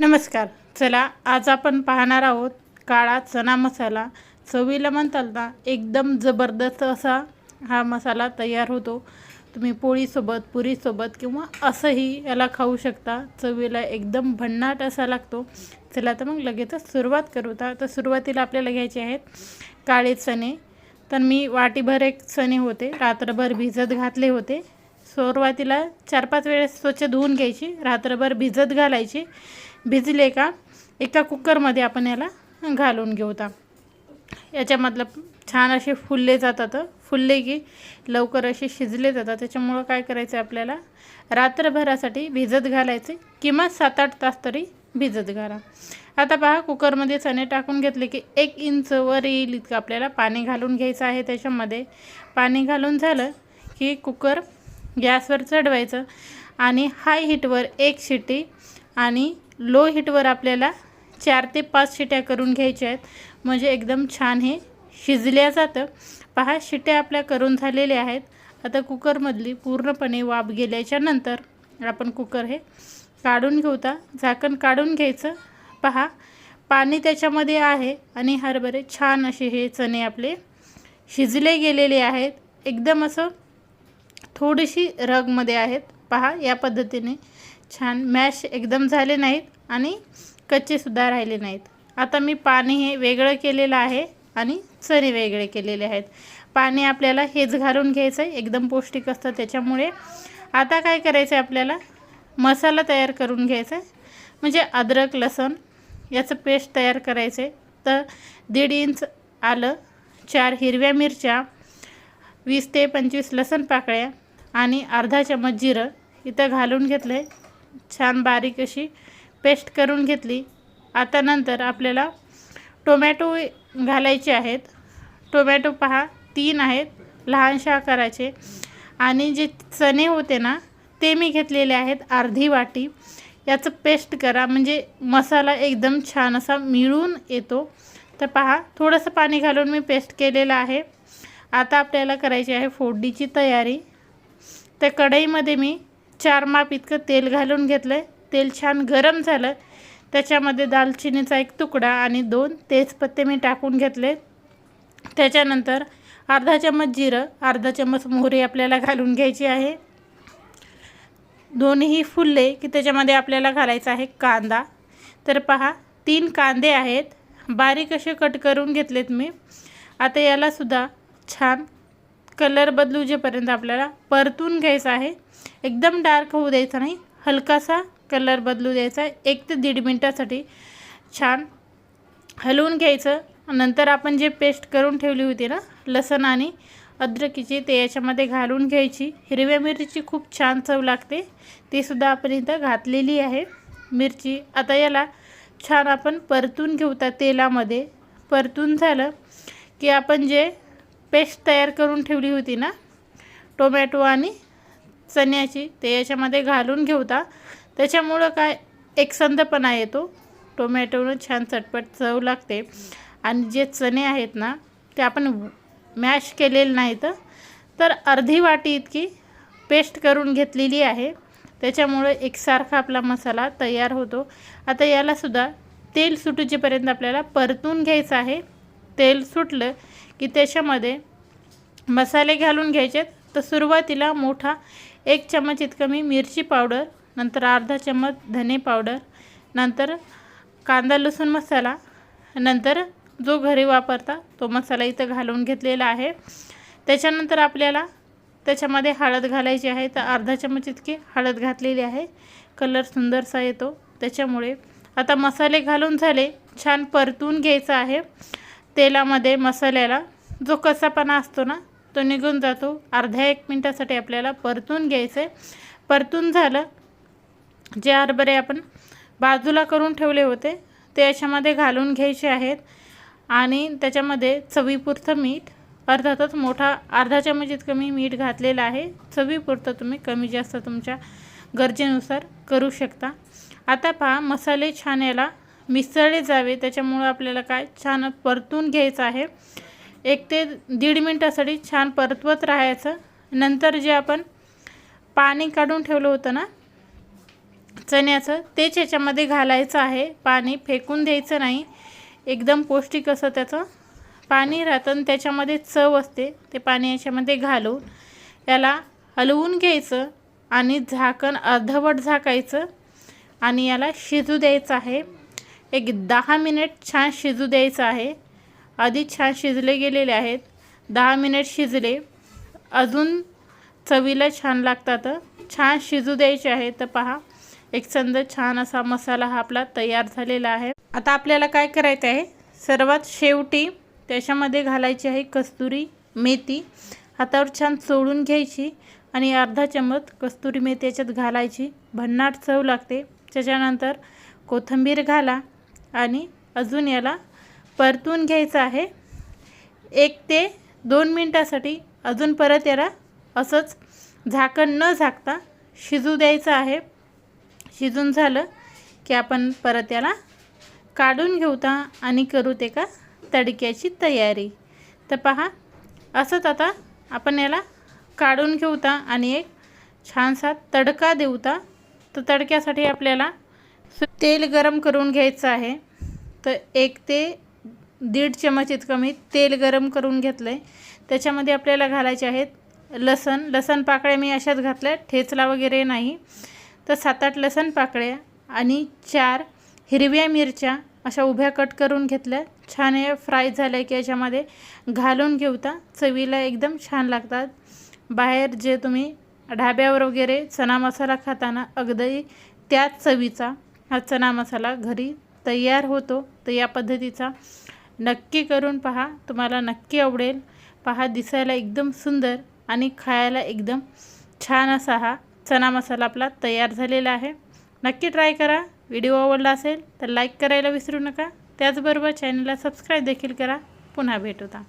नमस्कार. चला आज आपण पाहणार आहोत काळा चना मसाला. चवीला म्हणताल ना एकदम जबरदस्त असा हा मसाला तयार होतो. तुम्ही पोळीसोबत पुरीसोबत किंवा असंही याला खाऊ शकता. चवीला एकदम भन्नाट असा लागतो. चला तर मग लगेचच सुरुवात करू. तर तर सुरुवातीला आपल्याला घ्यायचे आहेत काळे चणे. तर मी वाटीभर एक चणे होते. रात्रभर भिजत घातले होते. सुरुवातीला चार पाच वेळेस स्वच्छ धुवून घ्यायची रात्रभर भिजत घालायची. भिजले का एका कुकरमध्ये आपण याला घालून घेऊ आता. याच्यामधलं छान असे फुलले जातात फुलले की लवकर असे शिजले जातात. त्याच्यामुळं काय करायचं आपल्याला रात्रभरासाठी भिजत घालायचे किंवा सात आठ तास तरी भिजत घाला. आता पहा कुकरमध्ये चणे टाकून घेतले की एक इंच वर येईल इतकं आपल्याला पाणी घालून घ्यायचं आहे त्याच्यामध्ये. पाणी घालून झालं की कुकर गॅसवर चढवायचं आणि हाय हीटवर एक शिटी आणि लो हीटवर आपल्याला चार ते पाच शिट्या करून घ्यायच्या आहेत. म्हणजे एकदम छान हे शिजल्या जातं. पहा शिट्या आपल्या करून झालेल्या आहेत. आता कुकरमधली पूर्णपणे वाफ गेल्याच्यानंतर आपण कुकर हे काढून घेऊता. झाकण काढून घ्यायचं. पहा पाणी त्याच्यामध्ये आहे आणि हरभरे छान असे हे चणे आपले शिजले गेलेले आहेत. एकदम असं थोडीशी रगमध्ये आहेत. पहा या पद्धतीने छान मॅश एकदम झाले नाहीत आणि कच्चेसुद्धा राहिले नाहीत. आता मी पाणी हे वेगळं केलेलं आहे आणि चणे वेगळे केलेले आहेत. पाणी आपल्याला हेच घालून घ्यायचं आहे. एकदम पौष्टिक असतं त्याच्यामुळे. आता काय करायचं आहे आपल्याला? मसाला तयार करून घ्यायचा आहे. म्हणजे अद्रक लसण याचं पेस्ट तयार करायचं आहे. तर दीड इंच आलं चार हिरव्या मिरच्या वीस ते पंचवीस लसण पाकळ्या आणि अर्धा चमच जिरं इथं घालून घेतलं. आहे छान बारीक अशी पेस्ट करून घेतली. आता नंतर आपल्याला टोमॅटो घालायचे आहेत. टोमॅटो पहा तीन आहेत लहानशा आकाराचे. आणि जे चणे होते ना ते मी घेतलेले आहेत अर्धी वाटी. याचं पेस्ट करा म्हणजे मसाला एकदम छान असा मिळून येतो. तर पहा थोडंसं पाणी घालून मी पेस्ट केलेलं आहे. आता आपल्याला करायची आहे फोडणीची तयारी. त्या कढईमध्ये मी चार माप इतकं तेल घालून घेतलं आहे तेल छान गरम झालं. त्याच्यामध्ये दालचिनीचा एक तुकडा आणि दोन तेजपत्ते मी टाकून घेतले. त्याच्यानंतर अर्धा चम्मच जिरं अर्धा चम्मच मोहरी आपल्याला घालून घ्यायची आहे. दोन्ही फुलले की त्याच्यामध्ये आपल्याला घालायचा आहे कांदा. तर पहा तीन कांदे आहेत. बारीक असे कट करून घेतलेत मी. आता यालासुद्धा छान कलर बदलू जेपर्यंत आपल्याला परतून घ्यायचा आहे. एकदम डार्क होऊ द्यायचा नाही. हलकासा कलर बदलू द्यायचा आहे. एक ते दीड मिनटासाठी छान हलवून घ्यायचं. नंतर आपण जे पेस्ट करून ठेवली होती ना लसण आणि अद्रकीची ते याच्यामध्ये घालून घ्यायची. हिरव्या मिरचीची खूप छान चव लागते. तीसुद्धा आपण इथं घातलेली आहे. मिरची आता याला छान आपण परतून घेऊ त्या तेलामध्ये. परतून झालं की आपण जे पेस्ट तयार करून ठेवली होती ना? टोमॅटो आणि चण्याची. ते याच्यामध्ये घालून घेऊता. त्याच्यामुळं काय एकसंधपणा येतो टोमॅटोनं छान चटपट चव लागते. आणि जे चणे आहेत ना ते आपण मॅश केलेले नाहीत तर. अर्धी वाटी इतकी पेस्ट करून घेतलेली आहे. त्याच्यामुळे एकसारखा आपला मसाला तयार होतो. आता यालासुद्धा तेल सुटूचेपर्यंत आपल्याला परतून घ्यायचं आहे. तेल सुटलं की त्याच्यामध्ये मसाले घालून घ्यायचे. तर सुरुवातीला मोठा एक चम्मच इतकं मी मिरची पावडर नंतर अर्धा चम्मच धने पावडर नंतर कांदा लसूण मसाला नंतर जो घरी वापरता तो मसाला इथं घालून घेतलेला आहे. त्याच्यानंतर आपल्याला त्याच्यामध्ये हळद घालायची आहे. तर अर्धा चम्मच इतकी हळद घातलेली आहे. कलर सुंदरसा येतो. त्याच्यामुळे आता मसाले घालून झाले. छान परतून घ्यायचं आहे. तेलामध्ये मसाल्याला जो कसापणा असतो ना तो निघून जातो. अर्ध्या एक मिनटासाठी आपल्याला परतून घ्यायचं आहे परतून झालं जे हरभरे आपण बाजूला करून ठेवले होते ते याच्यामध्ये घालून घ्यायचे आहेत. आणि त्याच्यामध्ये चवीपुरतं मीठ अर्थातच मोठा अर्धा चमच इतकं मी मीठ घातलेलं आहे. चवीपुरतं तुम्ही कमी जास्त तुमच्या गरजेनुसार करू शकता. आता पहा मसाले छान याला मिसळले जावे. त्याच्यामुळं आपल्याला काय छान परतून घ्यायचं आहे. एक ते दीड मिनटासाठी छान परतवत राहायचं. नंतर जे आपण पाणी काढून ठेवलं होतं ना चण्याचं तेच याच्यामध्ये घालायचं आहे. पाणी फेकून द्यायचं नाही. एकदम पौष्टिक असं त्याचं पाणी राहतं आणि त्याच्यामध्ये चव असते. ते पाणी याच्यामध्ये घालून याला हलवून घ्यायचं आणि झाकण अर्धवट झाकायचं आणि याला शिजू द्यायचं आहे. एक दहा मिनिट छान शिजू द्यायचं आहे. आधी छान शिजले गेलेले आहेत. दहा मिनिट शिजले. अजून चवीला छान लागतात. छान शिजू द्यायचे आहे तर पहा. एक संद छान असा मसाला हा आपला तयार झालेला आहे. आता आपल्याला काय करायचं आहे? सर्वात शेवटी त्याच्यामध्ये घालायची आहे कस्तुरी मेथी. हातावर छान चोळून घ्यायची आणि अर्धा चमच कस्तुरी मेथी याच्यात घालायची. भन्नाट चव लागते. त्याच्यानंतर कोथिंबीर घाला आणि अजून याला परतून घ्यायचं आहे. एक ते दोन मिनटासाठी अजून परत याला असंच झाकण न झाकता शिजू द्यायचं आहे. शिजून झालं की आपण परत याला काढून घेऊता आणि करू ते का तडक्याची तयारी. तर पहा असंच आता आपण याला काढून घेऊता आणि एक छानसा तडका देऊता तर तडक्यासाठी आपल्याला तेल गरम करून घ्यायचं आहे. तर एक ते दीड चमच इतकं मी तेल गरम करून घेतलं आहे त्याच्यामध्ये आपल्याला घालायचे आहेत लसण. लसण पाकळ्या मी अशाच घातल्या ठेचला वगैरे नाही. तर सात आठ लसण पाकळ्या आणि चार हिरव्या मिरच्या अशा उभ्या कट करून घेतल्या. छान हे फ्राय झाल्या की याच्यामध्ये. घालून घेऊता चवीला एकदम छान लागतात. बाहेर जे तुम्ही ढाब्यावर वगैरे चना मसाला खाताना अगदी त्याच चवीचा हा चना मसाला घरी तयार होतो. तर या पद्धतीचा नक्की करून पहा. तुम्हाला नक्की आवडेल. पहा दिसायला एकदम सुंदर आणि खायला एकदम छान असा हा चना मसाला आपला तयार झालेला आहे. नक्की ट्राय करा. व्हिडिओ आवडला असेल तर लाईक करायला विसरू नका. त्याचबरोबर चॅनलला सबस्क्राईब देखील करा. पुन्हा भेटूता.